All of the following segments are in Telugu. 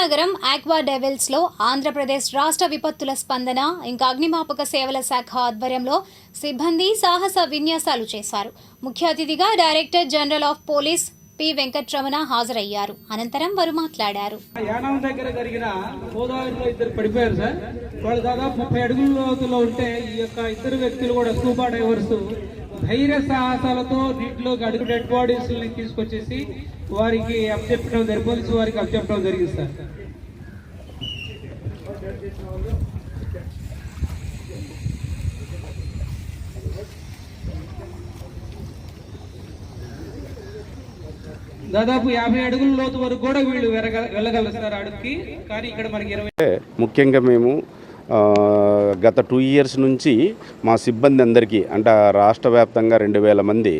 నగరం ఆక్వా డెవిల్స్లో ఆంధ్రప్రదేశ్ రాష్ట్ర విపత్తుల స్పందన ఇంకా అగ్నిమాపక సేవల శాఖ ఆధ్వర్యంలో సిబ్బంది సాహస విన్యాసాలు చేశారు. ముఖ్య అతిథిగా director general of police P. Venkatramana హాజరయ్యారు. అనంతరం వారు మాట్లాడారు. యానం దగ్గర జరిగిన గోదావరిలో ఇద్దరు పడిపోయారు సార్. వాళ్ళు దాదాపు ముప్పై అడుగుల లోతులో ఉంటే ఈ యొక్క ఇద్దరు వ్యక్తులు కూడా స్కూబా డైవర్స్ ధైర్య సాహసాలతో నీటిలోకి అడుగు డెడ్ బాడీస్ తీసుకొచ్చేసి వారికి అప్పచెప్పడం జరిగి పోలీసు వారికి అప్పచెప్పడం జరిగింది సార్. దాదాపు యాభై అడుగుల లోతు వరకు కూడా వీళ్ళు వెళ్ళగలుగుతారు వెళ్ళగలరు సార్ అడుగుకి కానీ ఇక్కడ మనకి ఇరవై ముఖ్యంగా మేము గత టూ ఇయర్స్ నుంచి మా సిబ్బంది అందరికీ అంటే రాష్ట్ర వ్యాప్తంగా రెండు వేల మంది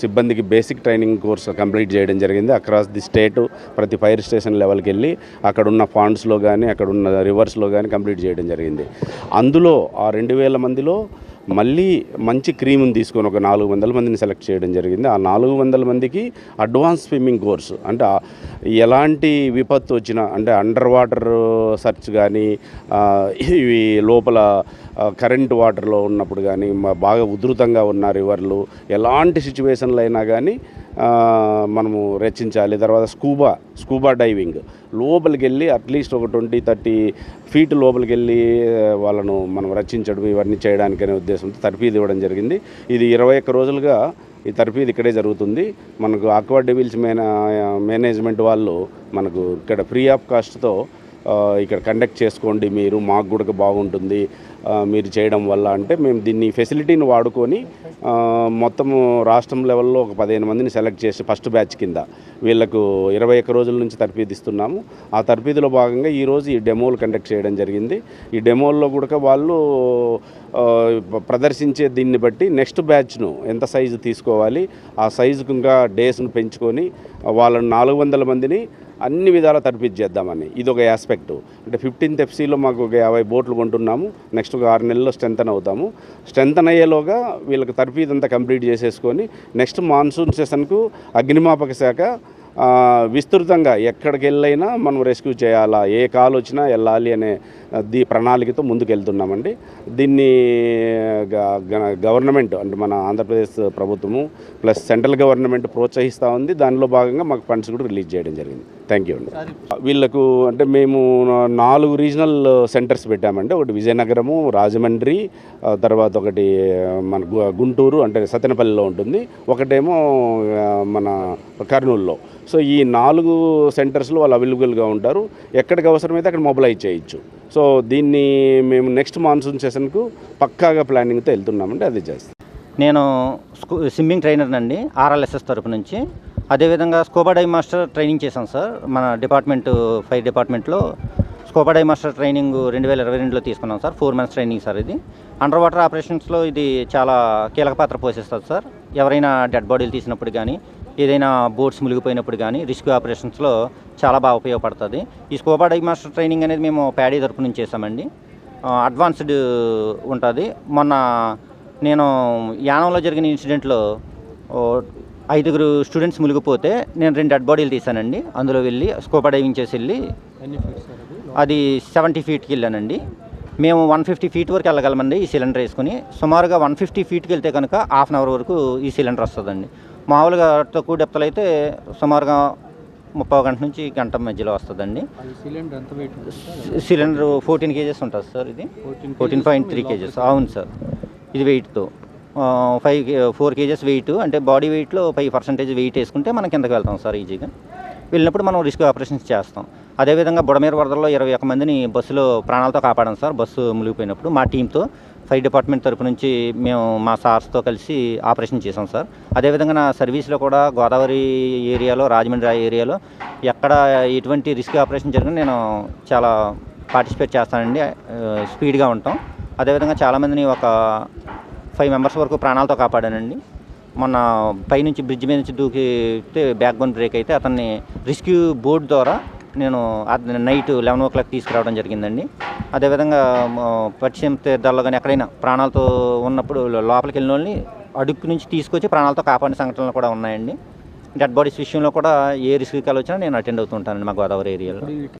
సిబ్బందికి బేసిక్ ట్రైనింగ్ కోర్సు కంప్లీట్ చేయడం జరిగింది. అక్రాస్ ది స్టేట్ ప్రతి ఫైర్ స్టేషన్ లెవెల్కి వెళ్ళి అక్కడున్న ఫాండ్స్లో కానీ అక్కడున్న రివర్స్లో కానీ కంప్లీట్ చేయడం జరిగింది. అందులో ఆ రెండు వేల మందిలో మళ్ళీ మంచి క్రీమ్ని తీసుకొని ఒక నాలుగు వందల మందిని సెలెక్ట్ చేయడం జరిగింది. ఆ నాలుగు వందల మందికి అడ్వాన్స్ స్విమ్మింగ్ కోర్సు. అంటే ఎలాంటి విపత్తు వచ్చినా అంటే అండర్ వాటర్ సర్చ్ కానీ ఇవి లోపల కరెంట్ వాటర్లో ఉన్నప్పుడు కానీ బాగా ఉధృతంగా ఉన్న రివర్లు ఎలాంటి సిచ్యువేషన్లు అయినా కానీ మనము రచించాలి. తర్వాత స్కూబా స్కూబా డైవింగ్. లోపలికి వెళ్ళి అట్లీస్ట్ ఒక ట్వంటీ థర్టీ ఫీట్ లోపలికి వెళ్ళి వాళ్ళను మనం రచించడం ఇవన్నీ చేయడానికనే ఉద్దేశంతో తర్ఫీదు ఇవ్వడం జరిగింది. ఇది ఇరవై ఒక్క రోజులుగా ఈ తర్ఫీదు ఇక్కడే జరుగుతుంది. మనకు ఆక్వా డెవిల్స్ మేనా మేనేజ్మెంట్ వాళ్ళు మనకు ఇక్కడ ఫ్రీ ఆఫ్ కాస్ట్తో ఇక్కడ కండక్ట్ చేసుకోండి మీరు మాకు కూడా బాగుంటుంది మీరు చేయడం వల్ల అంటే మేము దీన్ని ఫెసిలిటీని వాడుకొని మొత్తం మొత్తము రాష్ట్రం లెవెల్లో ఒక పదిహేను మందిని సెలెక్ట్ చేసి ఫస్ట్ బ్యాచ్ కింద వీళ్ళకు ఇరవై ఒక్క రోజుల నుంచి తర్ఫీదు ఇస్తున్నాము. ఆ తర్ఫీదులో భాగంగా ఈరోజు ఈ డెమోలు కండక్ట్ చేయడం జరిగింది. ఈ డెమోల్లో కూడా వాళ్ళు ప్రదర్శించే దీన్ని బట్టి నెక్స్ట్ బ్యాచ్ను ఎంత సైజు తీసుకోవాలి ఆ సైజుకు ఇంకా డేస్ను పెంచుకొని వాళ్ళ నాలుగు వందల మందిని అన్ని విధాలా తర్ఫీదు చేద్దామని. ఇది ఒక ఆస్పెక్ట్ అంటే ఫిఫ్టీన్త్ ఎఫ్సీలో మాకు ఒక యాభై బోట్లు కొంటున్నాము. నెక్స్ట్ ఒక ఆరు నెలల్లో స్ట్రెంతన్ అవుతాము. స్ట్రెంతన్ అయ్యేలోగా వీళ్ళకి తర్ఫీదు కంప్లీట్ చేసేసుకొని నెక్స్ట్ మాన్సూన్ సెషన్కు అగ్నిమాపక శాఖ విస్తృతంగా ఎక్కడికి వెళ్ళైనా మనం రెస్క్యూ చేయాలా? ఏ కాల్ వచ్చినా వెళ్ళాలి అనే దీ ప్రణాళికతో ముందుకెళ్తున్నామండి. దీన్ని గ- గ- గవర్నమెంట్ అంటే మన ఆంధ్రప్రదేశ్ ప్రభుత్వము ప్లస్ సెంట్రల్ గవర్నమెంట్ ప్రోత్సహిస్తూ ఉంది. దానిలో భాగంగా మాకు ఫండ్స్ కూడా రిలీజ్ చేయడం జరిగింది. థ్యాంక్ యూ అండి. వీళ్ళకు అంటే మేము నాలుగు రీజనల్ సెంటర్స్ పెట్టామండి. ఒకటి విజయనగరము రాజమండ్రి తర్వాత ఒకటి మన గు- గుంటూరు అంటే సత్యనపల్లిలో ఉంటుంది. ఒకటేమో మన కర్నూలులో. సో ఈ నాలుగు సెంటర్స్లో వాళ్ళు అవైలబుల్గా ఉంటారు. ఎక్కడికి అవసరమైతే అక్కడ మొబిలైజ్ చేయొచ్చు. సో దీన్ని మేము నెక్స్ట్ మాన్సూన్ సెషన్కు పక్కాగా ప్లానింగ్తో వెళ్తున్నామండి అది చేస్తాం. నేను స్కూ స్విమ్మింగ్ ట్రైనర్ అండి ఆర్ఎల్ఎస్ఎస్ తరపు నుంచి. అదేవిధంగా స్కోబా డైవ్ మాస్టర్ ట్రైనింగ్ చేశాను సార్ మన డిపార్ట్మెంట్ ఫైర్ డిపార్ట్మెంట్లో. స్కోబా డైవ్ మాస్టర్ ట్రైనింగ్ రెండు వేల ఇరవై రెండులో తీసుకున్నాం sir four months training sir ఇది. అండర్ వాటర్ ఆపరేషన్స్లో ఇది చాలా కీలక పాత్ర పోషిస్తుంది సార్. ఎవరైనా డెడ్ బాడీలు తీసినప్పుడు కానీ ఏదైనా బోట్స్ మునిగిపోయినప్పుడు కానీ రిస్క్ ఆపరేషన్స్లో చాలా బాగా ఉపయోగపడుతుంది. ఈ స్కోబా డై మాస్టర్ ట్రైనింగ్ అనేది మేము ప్యాడీ తరపు నుంచి చేసామండి అడ్వాన్స్డ్ ఉంటుంది. మొన్న నేను యానంలో జరిగిన ఇన్సిడెంట్లో ఐదుగురు స్టూడెంట్స్ మునిగిపోతే నేను రెండు డెడ్ బాడీలు తీశానండి. అందులో వెళ్ళి స్కోపా డైవింగ్ చేసి వెళ్ళి అది సెవెంటీ ఫీట్కి వెళ్ళానండి. మేము వన్ ఫిఫ్టీ ఫీట్ వరకు వెళ్ళగలమండి ఈ సిలిండర్ వేసుకుని. సుమారుగా వన్ ఫిఫ్టీ ఫీట్కి వెళ్తే కనుక హాఫ్ అన్ అవర్ వరకు ఈ సిలిండర్ వస్తుందండి. మామూలుగా తక్కువ డెప్తలు అయితే సుమారుగా ముప్పై గంట నుంచి గంట మధ్యలో వస్తుందండి. సిలిండర్ ఫోర్టీన్ కేజెస్ ఉంటుంది సార్ ఇది. Fourteen point three kgs. అవును సార్. ఇది వెయిట్తో ఫైవ్ ఫోర్ కేజెస్ వెయిట్ అంటే బాడీ వెయిట్లో ఫైవ్ పర్సెంటేజ్ వెయిట్ వేసుకుంటే మనం కిందకి వెళ్తాం సార్ ఈజీగా వెళ్ళినప్పుడు మనం రిస్క్ ఆపరేషన్స్ చేస్తాం. అదేవిధంగా బుడమీర వరదల్లో ఇరవై ఒక్క మందిని బస్సులో ప్రాణాలతో కాపాడాం సార్. బస్సు మునిగిపోయినప్పుడు మా టీంతో ఫైర్ డిపార్ట్మెంట్ తరపు నుంచి మేము మా సార్స్తో కలిసి ఆపరేషన్ చేసాం సార్. అదేవిధంగా నా సర్వీస్లో కూడా గోదావరి ఏరియాలో రాజమండ్రి ఏరియాలో ఎక్కడ ఎటువంటి రిస్క్ ఆపరేషన్ జరిగినా నేను చాలా పార్టిసిపేట్ చేస్తానండి. స్పీడ్గా ఉంటాం. అదేవిధంగా చాలామందిని ఒక ఫైవ్ మెంబర్స్ వరకు ప్రాణాలతో కాపాడానండి. మొన్న పైనుంచి బ్రిడ్జ్ మీద నుంచి దూకితే బ్యాక్ బోన్ బ్రేక్ అయితే అతన్ని రెస్క్యూ బోర్డ్ ద్వారా నేను నైట్ లెవెన్ ఓ క్లాక్ తీసుకురావడం జరిగిందండి. అదేవిధంగా పశ్చిమ తీర్థాల్లో కానీ ఎక్కడైనా ప్రాణాలతో ఉన్నప్పుడు లోపలికి వెళ్ళిన వాళ్ళని అడుక్కు నుంచి తీసుకొచ్చి ప్రాణాలతో కాపాడిన సంఘటనలు కూడా ఉన్నాయండి. డెడ్ బాడీస్ విషయంలో కూడా ఏ రిస్క్ కాల్ వచ్చినా నేను అటెండ్ అవుతుంటానండి మా గోదావరి ఏరియాలో.